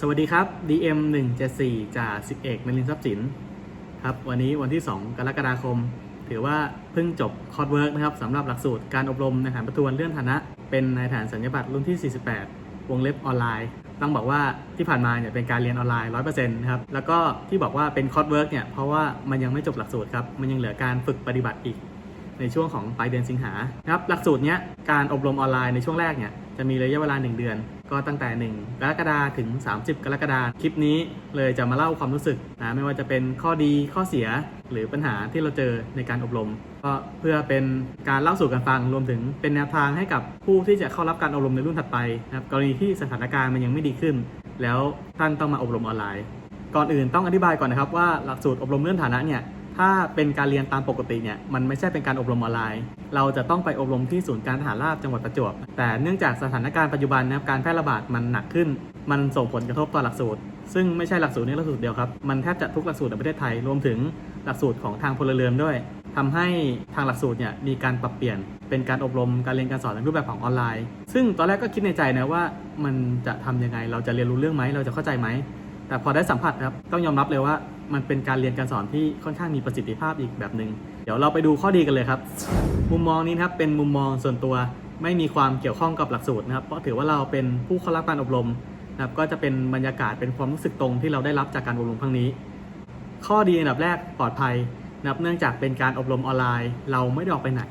สวัสดีครับ DM 174จากสิบเอกนรินทรัพย์สินครับวันนี้วันที่ 2 กรกฎาคม ถือว่าเพิ่งจบคอร์สเวิร์กนะครับสำหรับหลักสูตรการอบรมในฐานประทวนเลื่อนฐานะ เป็นในฐานสัญญาบัตรรุ่นที่ 48 วงเล็บออนไลน์ ต้องบอกว่าที่ผ่านมาเนี่ยเป็นการเรียนออนไลน์ 100%นะครับแล้วก็ที่บอกว่าเป็นคอร์สเวิร์กเนี่ยเพราะว่ามันยังไม่จบหลักสูตรครับมันยังเหลือการฝึกปฏิบัติอีก ในช่วงของปลายเดือนสิงหานะครับหลักสูตรเนี้ยการอบรมออนไลน์ในช่วงแรกเนี่ยจะมีระยะเวลา 1 เดือน ก็ตั้งแต่ 1 กรกฎาคมถึง 30 กรกฎาคมคลิปนี้เลยจะมาเล่าความรู้สึกนะไม่ว่าจะเป็นข้อดีข้อเสียหรือปัญหาที่เราเจอในการอบรม ก็เพื่อเป็นการเล่าสู่กันฟังรวมถึงเป็นแนวทางให้กับผู้ที่จะเข้ารับการอบรมในรุ่นถัดไปนะครับกรณีที่สถานการณ์มันยังไม่ดีขึ้น แล้วท่านต้องมาอบรมออนไลน์ ก่อนอื่นต้องอธิบายก่อนนะครับว่าหลักสูตรอบรมเลื่อนฐานะเนี่ย ถ้าเป็นการเรียนตามปกติเนี่ยมันไม่ใช่เป็นการอบรมออนไลน์ เราจะต้องไปอบรมที่ศูนย์การทหารราบจังหวัดประจวบ แต่เนื่องจากสถานการณ์ปัจจุบันนะครับการแพร่ระบาดมันหนักขึ้น มันส่งผลกระทบต่อหลักสูตร ซึ่งไม่ใช่หลักสูตรนี้หลักสูตรเดียวครับ มันแทบจะทุกหลักสูตรในประเทศไทยรวมถึงหลักสูตรของทางพลเรือนด้วยทำให้ทางหลักสูตรเนี่ยมีการปรับเปลี่ยน เป็นการอบรมการเรียนการสอนในรูปแบบของออนไลน์ ซึ่งตอนแรกก็คิดในใจนะว่ามันจะทำยังไงเราจะเรียนรู้เรื่องไหมเราจะเข้าใจไหมแต่พอได้สัมผัสครับต้องยอมรับเลยว่า มันเป็นการเรียนการสอนที่ค่อนข้างมีประสิทธิภาพอีกแบบหนึ่งเดี๋ยวเราไปดูข้อดีกันเลยครับ มุมมองนี้นะครับเป็นมุมมองส่วนตัวไม่มีความเกี่ยวข้องกับหลักสูตรนะครับ เพราะถือว่าเราเป็นผู้เข้ารับการอบรมนะครับก็จะเป็นบรรยากาศเป็นความรู้สึกตรงที่เราได้รับจากการอบรมครั้งนี้ ข้อดีอันดับแรกปลอดภัยนะครับเนื่องจากเป็นการอบรมออนไลน์ เราไม่ได้ออกไปไหน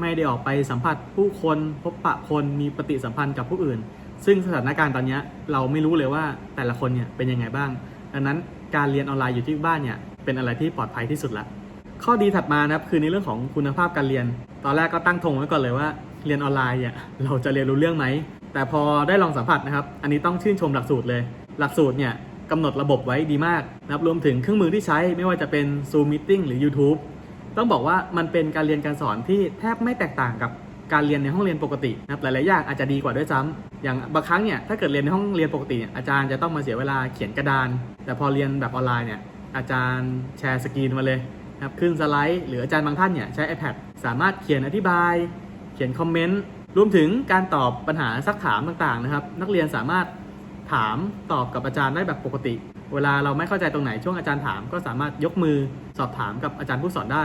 ไม่ได้ออกไปสัมผัสผู้คนพบปะคนมีปฏิสัมพันธ์กับผู้อื่น ซึ่งสถานการณ์ตอนนี้เราไม่รู้เลยว่าแต่ละคนเนี่ยเป็นยังไงบ้าง ดังนั้น การเรียนออนไลน์อยู่ที่บ้านเนี่ยเป็นอะไรที่ปลอดภัยที่สุดละข้อดีถัดมานะครับคือในเรื่องของคุณภาพการเรียน ตอนแรกก็ตั้งธงไว้ก่อนเลยว่า เรียนออนไลน์เนี่ยเราจะเรียนรู้เรื่องไหมแต่พอได้ลองสัมผัสนะครับ อันนี้ต้องชื่นชมหลักสูตรเลย หลักสูตรเนี่ยกำหนดระบบไว้ดีมากนะครับรวมถึงเครื่องมือที่ใช้ไม่ว่าจะเป็น Zoom Meeting หรือ YouTube ต้องบอกว่ามันเป็นการเรียนการสอนที่แทบไม่แตกต่างกับ การเรียนในห้องเรียนปกตินะครับหลาย ๆ อย่างอาจจะดีกว่าด้วยซ้ำอย่างบางครั้งเนี่ยถ้าเกิดเรียนในห้องเรียนปกติเนี่ยอาจารย์จะต้องมาเสียเวลาเขียนกระดาน แต่พอเรียนแบบออนไลน์เนี่ยอาจารย์แชร์สกรีนมาเลยครับขึ้นสไลด์หรืออาจารย์บางท่านเนี่ยใช้ iPad สามารถเขียนอธิบาย เขียนคอมเมนต์รวมถึงการตอบปัญหาซักถามต่าง ๆ นะครับ นักเรียนสามารถถามตอบกับอาจารย์ได้แบบปกติ เวลาเราไม่เข้าใจตรงไหนช่วงอาจารย์ถาม ก็สามารถยกมือสอบถามกับอาจารย์ผู้สอนได้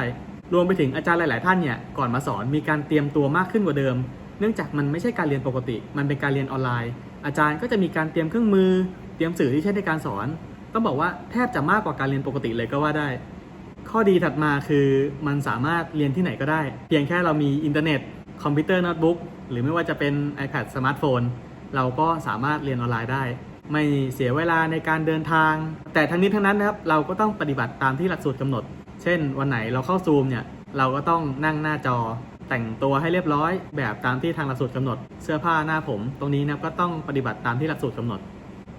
รวมไปถึงอาจารย์หลาย ๆ ท่านเนี่ยก่อนมาสอนมีการเตรียมตัวมากขึ้นกว่าเดิม เนื่องจากมันไม่ใช่การเรียนปกติ มันเป็นการเรียนออนไลน์ อาจารย์ก็จะมีการเตรียมเครื่องมือ เตรียมสื่อที่ใช้ในการสอน ต้องบอกว่าแทบจะมากกว่าการเรียนปกติเลยก็ว่าได้ ข้อดีถัดมาคือมันสามารถเรียนที่ไหนก็ได้ เพียงแค่เรามีอินเทอร์เน็ตคอมพิวเตอร์โน้ตบุ๊กหรือไม่ว่าจะเป็น iPad สมาร์ทโฟนเราก็สามารถเรียนออนไลน์ได้ ไม่เสียเวลาในการเดินทาง แต่ทั้งนี้ทั้งนั้นนะครับเราก็ต้องปฏิบัติตามที่หลักสูตรกำหนด เช่น วันไหนเราเข้าซูมเนี่ยเราก็ต้องนั่งหน้าจอ แต่งตัวให้เรียบร้อย แบบตามที่ทางหลักสูตรกำหนด เสื้อผ้าหน้าผม ตรงนี้นะครับก็ต้องปฏิบัติตามที่หลักสูตรกำหนด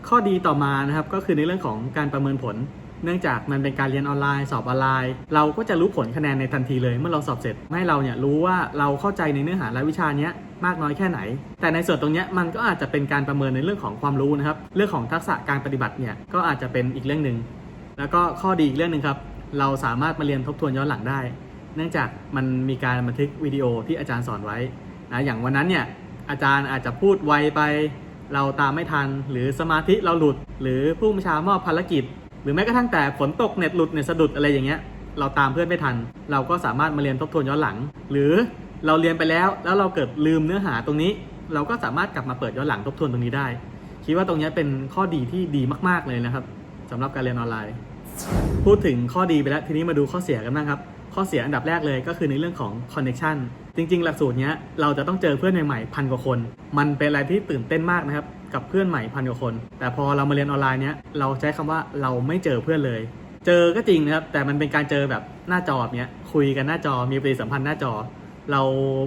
ข้อดีต่อมานะครับก็คือในเรื่องของการประเมินผล เนื่องจากมันเป็นการเรียนออนไลน์ สอบออนไลน์ เราก็จะรู้ผลคะแนนในทันทีเลยเมื่อเราสอบเสร็จให้เราเนี่ยรู้ว่าเราเข้าใจในเนื้อหารายวิชานี้มากน้อยแค่ไหน แต่ในส่วนตรงนี้มันก็อาจจะเป็นการประเมินในเรื่องของความรู้นะครับ เรื่องของทักษะการปฏิบัติเนี่ยก็อาจจะเป็นอีกเรื่องหนึ่งแล้วก็ข้อดีอีกเรื่องหนึ่งครับ เราสามารถมาเรียนทบทวนย้อนหลังได้ เนื่องจากมันมีการบันทึกวิดีโอที่อาจารย์สอนไว้นะอย่างวันนั้นเนี่ยอาจารย์อาจจะพูดไวไป เราตามไม่ทัน หรือสมาธิเราหลุด หรือผู้บัญชามอบภารกิจ หรือแม้กระทั่งแต่ฝนตกเน็ตหลุดเน็ตสะดุดอะไรอย่างเงี้ยเราตามเพื่อนไม่ทัน เราก็สามารถมาเรียนทบทวนย้อนหลัง หรือเราเรียนไปแล้วแล้วเราเกิดลืมเนื้อหาตรงนี้ เราก็สามารถกลับมาเปิดย้อนหลังทบทวนตรงนี้ได้ คิดว่าตรงนี้เป็นข้อดีที่ดีมาก ๆเลยนะครับสำหรับการเรียนออนไลน์ พูดถึงข้อดีไปแล้วทีนี้มาดูข้อเสียกันบ้างครับ ข้อเสียอันดับแรกเลยก็คือในเรื่องของ connection จริงๆ หลักสูตรเนี้ยเราจะต้องเจอเพื่อนใหม่ๆพันกว่าคน มันเป็นอะไรที่ตื่นเต้นมากนะครับกับเพื่อนใหม่พันกว่าคน แต่พอเรามาเรียนออนไลน์เนี้ยเราใช้คำว่าเราไม่เจอเพื่อนเลย เจอก็จริงนะครับแต่มันเป็นการเจอแบบหน้าจอเนี้ยคุยกันหน้าจอมีปฏิสัมพันธ์หน้าจอ เรา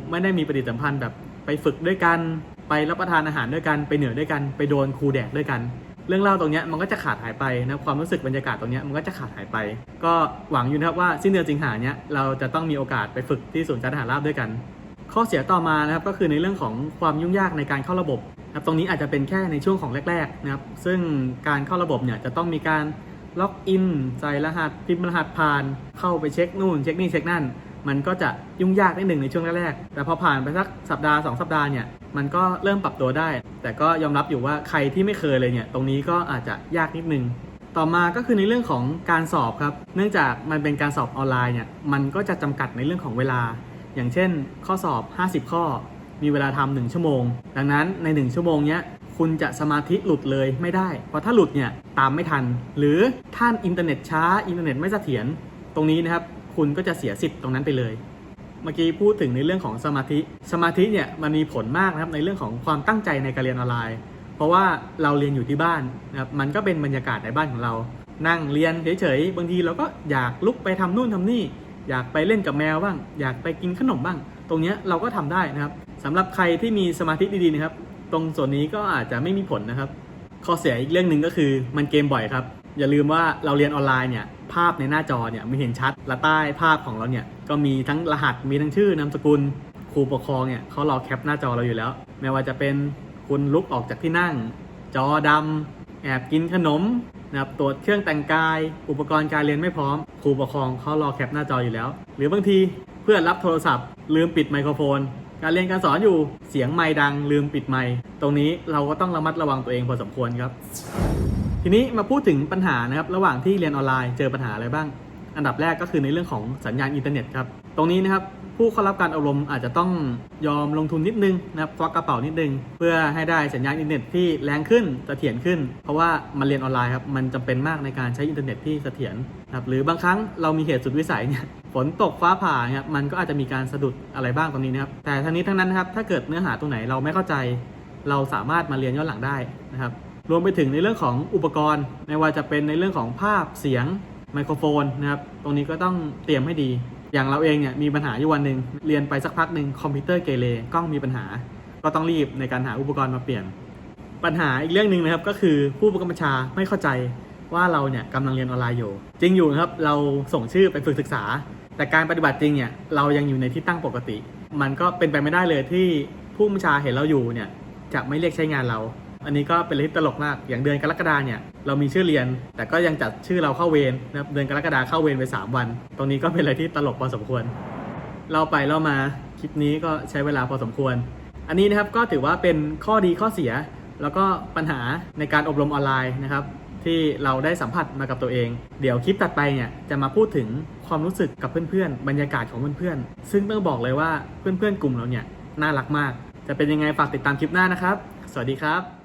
ไม่ได้มีปฏิสัมพันธ์แบบไปฝึกด้วยกัน ไปรับประทานอาหารด้วยกันไปเหนือด้วยกัน ไปโดนครูแดกด้วยกัน เรื่องเล่าตรงเนี้ยมันก็จะขาดหายไปนะความรู้สึกบรรยากาศตรงเนี้ยมันก็จะขาดหายไป ก็หวังอยู่นะครับว่าสิ้นเดือนสิงหาเนี้ยเราจะต้องมีโอกาสไปฝึกที่ศูนย์การทหารราบด้วยกัน ข้อเสียต่อมานะครับก็คือในเรื่องของความยุ่งยากในการเข้าระบบนะครับตรงนี้อาจจะเป็นแค่ในช่วงของแรกๆนะครับซึ่งการเข้าระบบเนี่ยจะต้องมีการล็อกอินใส่รหัสพิมพ์รหัสผ่าน เข้าไปเช็คนู่นเช็คนี่เช็คนั่น มันก็จะยุ่งยากนิดหนึ่งในช่วงแรกๆแต่พอผ่านไปสักสัปดาห์ 2 สัปดาห์เนี่ย มันก็เริ่มปรับตัวได้ แต่ก็ยอมรับอยู่ว่าใครที่ไม่เคยเลยเนี่ย ตรงนี้ก็อาจจะยากนิดนึง ต่อมาก็คือในเรื่องของการสอบครับ เนื่องจากมันเป็นการสอบออนไลน์เนี่ย มันก็จะจำกัดในเรื่องของเวลา อย่างเช่น ข้อสอบ 50 ข้อ มีเวลาทำหนึ่งชั่วโมง ดังนั้นใน 1 ชั่วโมงเนี้ยคุณจะสมาธิหลุดเลยไม่ได้ เพราะถ้าหลุดเนี่ยตามไม่ทัน หรือท่านอินเทอร์เน็ตช้า อินเทอร์เน็ตไม่เสถียร ตรงนี้นะครับ คุณก็จะเสียสิทธิ์ตรงนั้นไปเลย มื่อกี้พูดถึงในเรื่องของสมาธิ สมาธิเนี่ยมันมีผลมากนะครับในเรื่องของความตั้งใจในการเรียนออนไลน์ เพราะว่าเราเรียนอยู่ที่บ้านนะครับมันก็เป็นบรรยากาศในบ้านของเรา นั่งเรียนเฉยๆบางทีเราก็อยากลุกไปทำนู่นทำนี่ อยากไปเล่นกับแมวบ้าง อยากไปกินขนมบ้าง ตรงนี้เราก็ทำได้นะครับสำหรับใครที่มีสมาธิดีๆนะครับ ตรงส่วนนี้ก็อาจจะไม่มีผลนะครับข้อเสียอีกเรื่องหนึ่งก็คือมันเกมบ่อยครับอย่าลืมว่าเราเรียนออนไลน์เนี่ย ภาพในหน้าจอเนี่ยไม่เห็นชัด และใต้ภาพของเราเนี่ยก็มีทั้งรหัสมีทั้งชื่อนามสกุลครูปกครองเนี่ยเขารอแคปหน้าจอเราอยู่แล้ว ไม่ว่าจะเป็นคุณลุกออกจากที่นั่ง จอดำแอบกินขนมนะครับตรวจเครื่องแต่งกาย อุปกรณ์การเรียนไม่พร้อม ครูปกครองเขารอแคปหน้าจออยู่แล้ว หรือบางทีเพื่อนรับโทรศัพท์ ลืมปิดไมโครโฟน การเรียนการสอนอยู่เสียงไมค์ดัง ลืมปิดไมค์ตรงนี้เราก็ต้องระมัดระวังตัวเองพอสมควรครับ ทีนี้มาพูดถึงปัญหานะครับระหว่างที่เรียนออนไลน์เจอปัญหาอะไรบ้าง อันดับแรกก็คือในเรื่องของสัญญาณอินเทอร์เน็ตครับตรงนี้นะครับผู้เข้ารับการอบรมอาจจะต้องยอมลงทุนนิดนึงนะครับควักกระเป๋านิดนึง เพื่อให้ได้สัญญาณอินเทอร์เน็ตที่แรงขึ้นเสถียรขึ้น เพราะว่ามันเรียนออนไลน์ครับมันจำเป็นมากในการใช้อินเทอร์เน็ตที่เสถียรนะครับหรือบางครั้งเรามีเหตุสุดวิสัยเนี่ยฝนตกฟ้าผ่าเนี่ยมันก็อาจจะมีการสะดุดอะไรบ้างตรงนี้นะครับแต่ทั้งนี้ทั้งนั้นนะครับถ้าเกิดเนื้อหาตรงไหนเราไม่เข้าใจ เราสามารถมาเรียนย้อนหลังได้นะครับ รวมไปถึงในเรื่องของอุปกรณ์ ไม่ว่าจะเป็นในเรื่องของภาพเสียงไมโครโฟนนะครับ ตรงนี้ก็ต้องเตรียมให้ดี อย่างเราเองเนี่ยมีปัญหาอยู่วันหนึ่งเรียนไปสักพักหนึ่งคอมพิวเตอร์เกเรกล้องมีปัญหา ก็ต้องรีบในการหาอุปกรณ์มาเปลี่ยน ปัญหาอีกเรื่องหนึ่งนะครับก็คือผู้ประกำบัญชาไม่เข้าใจว่าเราเนี่ยกำลังเรียนออนไลน์อยู่ จริงอยู่นะครับเราส่งชื่อไปฝึกศึกษา แต่การปฏิบัติจริงเนี่ยเรายังอยู่ในที่ตั้งปกติ มันก็เป็นไปไม่ได้เลยที่ผู้บัญชาเห็นเราอยู่เนี่ยจะไม่เรียกใช้งานเรา อันนี้ก็เป็นเรื่องที่ตลกมาก อย่างเดือนกรกฎาเนี่ยเรามีชื่อเรียน แต่ก็ยังจัดชื่อเราเข้าเวรนะครับเดือนกรกฎาเข้าเวรไป 3 วัน ตรงนี้ก็เป็นอะไรที่ตลกพอสมควร เราไปเรามาคลิปนี้ก็ใช้เวลาพอสมควร อันนี้นะครับก็ถือว่าเป็นข้อดีข้อเสีย แล้วก็ปัญหาในการอบรมออนไลน์นะครับที่เราได้สัมผัสมากับตัวเอง เดี๋ยวคลิปตัดไปเนี่ยจะมาพูดถึงความรู้สึกกับเพื่อนๆ บรรยากาศของเพื่อนๆ ซึ่งต้องบอกเลยว่าเพื่อนๆ กลุ่มเราเนี่ยน่ารักมาก จะเป็นยังไงฝากติดตามคลิปหน้านะครับ สวัสดีครับ